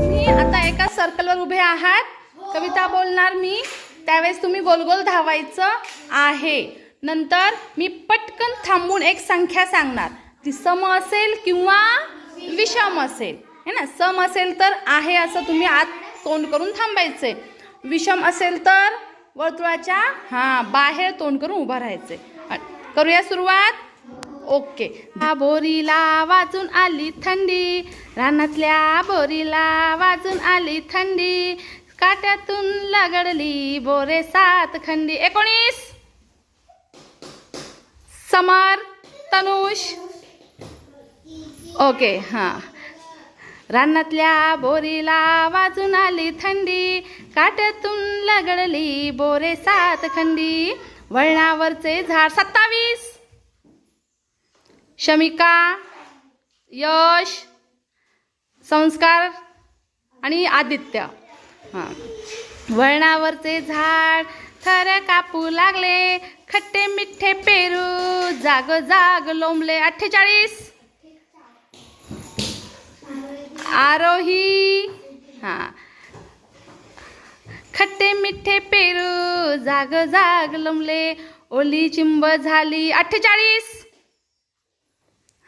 तुम्ही आता एका सर्कलवर उभे आहात. कविता बोलणार मी. त्यावेळेस तुम्ही गोल गोल धावायचं आहे. नंतर मी पटकन थांबून एक संख्या सांगणार. ती सम असेल किंवा विषम असेल. है ना? सम असेल तर आहे असं तुम्ही आत तोंड करून थांबायचे. विषम असेल तर वर्तुळाच्या हां बाहेर तोंड करून उभं राहायचे. करूया सुरुवात. ओके. बोरीला वाजून आली थंडी. रानातल्या बोरीला वाजून आली थंडी. काट्यातून लगडली बोरे सात खंडी. एकोणीस. समर तनुष. ओके हां. रानातल्या बोरीला वाजून आली थंडी. काट्यातून लगडली बोरे सात खंडी. वळणावरचे झाड सत्तावीस. शमिका यश संस्कार आणि आदित्य. हां. वळणावरचे झाड थर कापू लागले खट्टे मिठ्ठे पेरू जाग जाग लोंबले अठ्ठेचाळीस. आरोही हां. खट्टे मिठ्ठे पेरू जाग जाग लोंबले ओली चिंब झाली अठ्ठेचाळीस.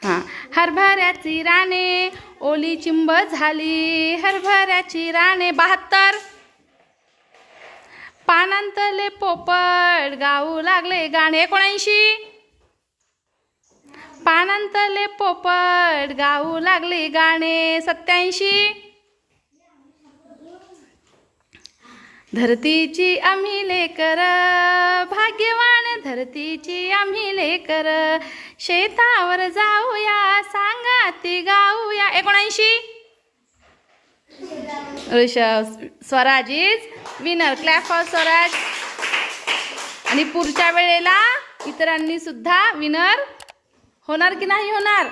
हां. हरभऱ्याची राणे ओली चिंब झाली. हरभऱ्याची राणे बहात्तर. पानांतले पोपट गाऊ लागले गाणे एकोणऐंशी. पानांतले पोपट गाऊ लागले गाणे सत्याऐंशी. धरतीची आम्ही लेकर भाग्यवान धरतीची आम्ही लेकर. शेतावर जाऊया सांगा ती गाऊया. एकोणऐंशी? Rishabh Swaraj is winner clap for Swaraj. आणि पुढच्या वेळेला इतरांनी सुद्धा विनर होणार की नाही होणार?